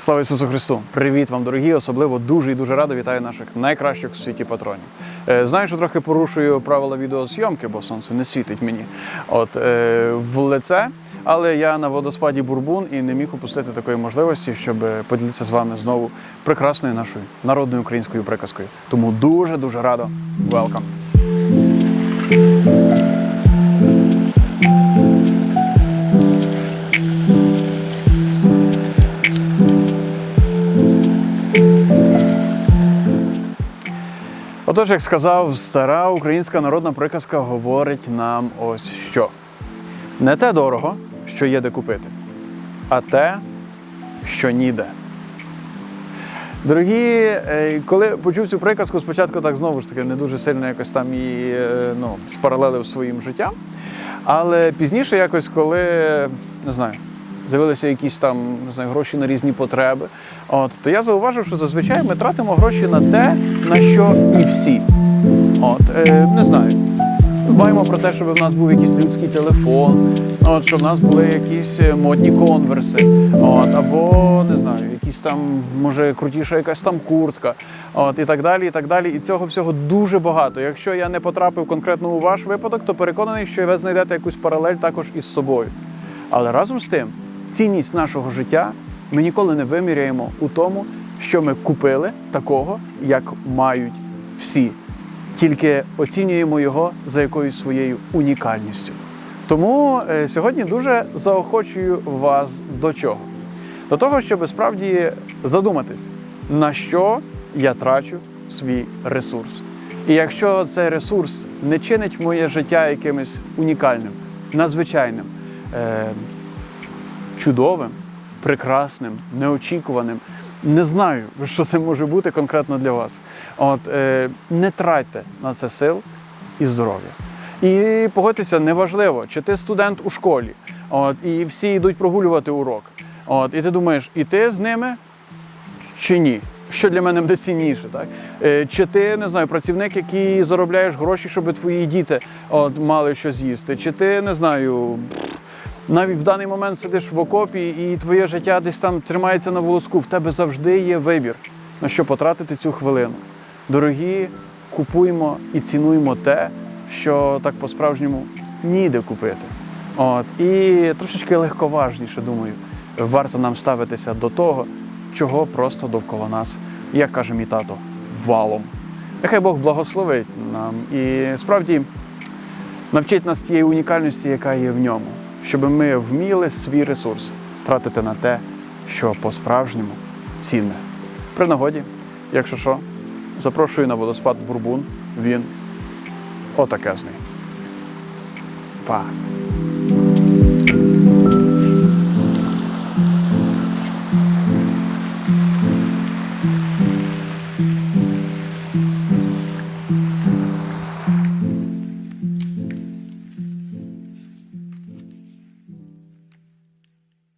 Слава Ісусу Христу! Привіт вам, дорогі! Особливо дуже і дуже радо вітаю наших найкращих в світі патронів. Е, Знаю, що трохи порушую правила відеозйомки, бо сонце не світить мені от, е, в лице. Але я на водоспаді Бурбун і не міг упустити такої можливості, щоб поділитися з вами знову прекрасною нашою народною українською приказкою. Тому дуже дуже радо. Welcome! Отож, як сказав, стара українська народна приказка говорить нам ось що: не те дорого, що є де купити, а те, що ніде. Дорогі, е, коли почув цю приказку, спочатку так знову ж таки не дуже сильно якось там її е, ну, спаралелив своїм життям. Але пізніше, якось, коли не знаю, з'явилися якісь там не знаю, гроші на різні потреби, от, то я зауважив, що зазвичай ми тратимо гроші на те, на що і всі. От, е, не знаю. Дбаємо про те, щоб в нас був якийсь людський телефон, от, щоб в нас були якісь е, модні конверси, от, або не знаю, якісь там, може, крутіша якась там куртка, от, і так далі. І так далі. І цього всього дуже багато. Якщо я не потрапив конкретно у ваш випадок, то переконаний, що ви знайдете якусь паралель також із собою. Але разом з тим, цінність нашого життя ми ніколи не виміряємо у тому, що ми купили такого, як мають всі тільки оцінюємо його за якоюсь своєю унікальністю. Тому е, сьогодні дуже заохочую вас до чого? До того, щоб справді задуматись, на що я трачу свій ресурс. І якщо цей ресурс не чинить моє життя якимось унікальним, надзвичайним, е, чудовим, прекрасним, неочікуваним. Не знаю, що це може бути конкретно для вас. От е, не тратьте на це сил і здоров'я. І погодьтеся, неважливо, чи ти студент у школі, от, і всі йдуть прогулювати урок. От, і ти думаєш, іти з ними чи ні? Що для мене буде цінніше, так? Е, Чи ти не знаю, працівник, який заробляєш гроші, щоб твої діти от, мали що з'їсти? Чи ти не знаю, навіть в даний момент сидиш в окопі і твоє життя десь там тримається на волоску, в тебе завжди є вибір, на що потратити цю хвилину. Дорогі, купуємо і цінуємо те, що так по-справжньому ніде купити. От. І трошечки легковажніше, думаю, варто нам ставитися до того, чого просто довкола нас, як каже мій тато, валом. Нехай Бог благословить нам і справді навчить нас тієї унікальності, яка є в ньому, щоб ми вміли свій ресурс тратити на те, що по-справжньому цінне. При нагоді, якщо що, запрошую на водоспад Бурбун. Він отакезний. Па!